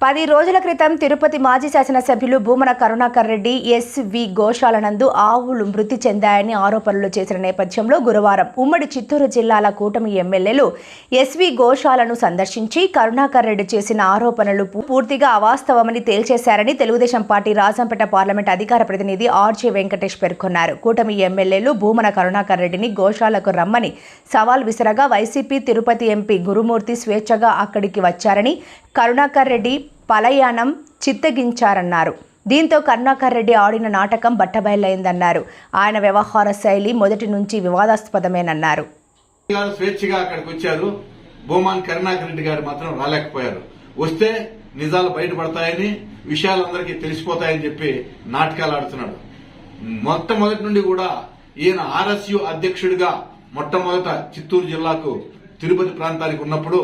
పది రోజుల క్రితం తిరుపతి మాజీ శాసనసభ్యులు భూమన కరుణాకర్ రెడ్డి ఎస్వి గోశాలనందు ఆవులు మృతి చెందాయని ఆరోపణలు చేసిన నేపథ్యంలో గురువారం ఉమ్మడి చిత్తూరు జిల్లాల కూటమి ఎమ్మెల్యేలు ఎస్వి గోశాలను సందర్శించి కరుణాకర్ రెడ్డి చేసిన ఆరోపణలు పూ- పూర్తిగా అవాస్తవమని తేల్చేశారని తెలుగుదేశం పార్టీ రాజంపేట పార్లమెంట్ అధికార ప్రతినిధి ఆర్జే వెంకటేష్ పేర్కొన్నారు. కూటమి ఎమ్మెల్యేలు భూమన కరుణాకర్ రెడ్డిని గోశాలకు రమ్మని సవాల్ విసరగా వైసీపీ తిరుపతి ఎంపీ గురుమూర్తి స్వేచ్ఛగా అక్కడికి వచ్చారని కరుణాకర్ రెడ్డి పలయానం చిత్తగించారన్నారు. దీంతో కరుణాకర్ రెడ్డి ఆడిన నాటకం బట్టబయలైందన్నారు. ఆయన వ్యవహార శైలి మొదటి నుంచి వివాదాస్పదమేనన్నారు. స్వేచ్ఛగా అక్కడికి వచ్చారు. భూమాన్ కరుణాకర్ రెడ్డి గారు మాత్రం రాలేకపోయారు. వస్తే నిజాలు బయటపడతాయని విషయాలందరికీ తెలిసిపోతాయని చెప్పి నాటకాలు ఆడుతున్నాడు. మొట్టమొదటి నుండి కూడా ఈయన ఆర్ఎస్యు అధ్యక్షుడిగా మొట్టమొదట చిత్తూరు జిల్లాకు తిరుపతి ప్రాంతానికి ఉన్నప్పుడు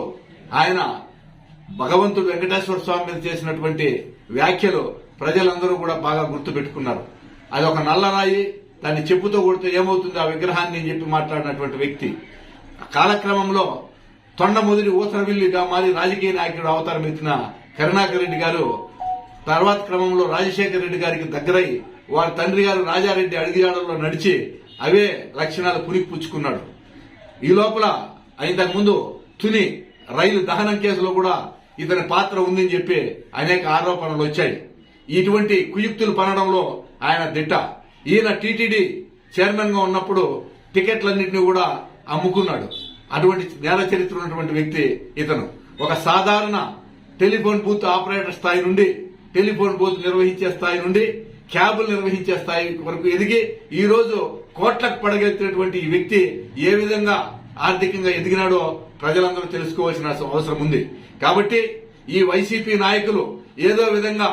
ఆయన భగవంతుడు వెంకటేశ్వర స్వామి మీద చేసినటువంటి వ్యాఖ్యలు ప్రజలందరూ కూడా బాగా గుర్తు పెట్టుకున్నారు అది ఒక నల్లరాయి దాన్ని చెప్పుతో కొడితే ఏమవుతుంది? ఆ విగ్రహాన్ని అని చెప్పి మాట్లాడినటువంటి వ్యక్తి. కాలక్రమంలో తొండ ముదిరి ఊసరవిల్లిగా మారి రాజకీయ నాయకుడు అవతారం ఎత్తిన కరుణాకర్ రెడ్డి గారు తర్వాత క్రమంలో రాజశేఖర రెడ్డి గారికి దగ్గరై వారి తండ్రి గారు రాజారెడ్డి అడుగుజాడల్లో నడిచి అవే లక్షణాలు పునికి పుచ్చుకున్నాడు ఈ లోపల ఇంతకు ముందు తుని రైలు దహనం కేసులో కూడా ఇతని పాత్ర ఉందని చెప్పి అనేక ఆరోపణలు వచ్చాయి. ఇటువంటి కుయుక్తులు పనడంలో ఆయన దిట్ట. ఈయన టీటీడీ చైర్మన్గా ఉన్నప్పుడు టికెట్లన్నింటినీ కూడా అమ్ముకున్నాడు. అటువంటి నేర చరిత్ర ఉన్నటువంటి వ్యక్తి ఇతను. ఒక సాధారణ టెలిఫోన్ బూత్ ఆపరేటర్ స్థాయి నుండి టెలిఫోన్ బూత్ నిర్వహించే స్థాయి నుండి క్యాబులు నిర్వహించే స్థాయి వరకు ఎదిగి ఈ రోజు కోట్లకు పడగెత్తినటువంటి ఈ వ్యక్తి ఏ విధంగా ఆర్థికంగా ఎదిగినాడో ప్రజలందరూ తెలుసుకోవాల్సిన అవసరం ఉంది. కాబట్టి ఈ వైసీపీ నాయకులు ఏదో విధంగా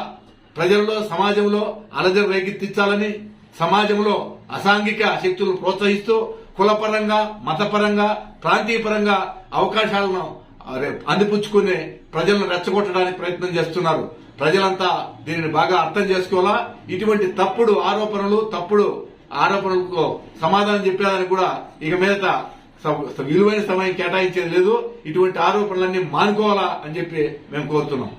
ప్రజల్లో సమాజంలో అలజడి రేకెత్తించాలని సమాజంలో అసాంఘిక శక్తులను ప్రోత్సహిస్తూ కులపరంగా మతపరంగా ప్రాంతీయపరంగా అవకాశాలను అరే, అందిపుచ్చుకుని ప్రజలను రెచ్చగొట్టడానికి ప్రయత్నం చేస్తున్నారు. ప్రజలంతా దీనిని బాగా అర్థం చేసుకోవాలా? ఇటువంటి తప్పుడు ఆరోపణలు తప్పుడు ఆరోపణలకు సమాధానం చెప్పేదానికి కూడా ఇక మీద విలువైన సమయం కేటాయించేది లేదు. ఇటువంటి ఆరోపణలన్నీ మానుకోవాలా అని చెప్పి మేము కోరుతున్నాం.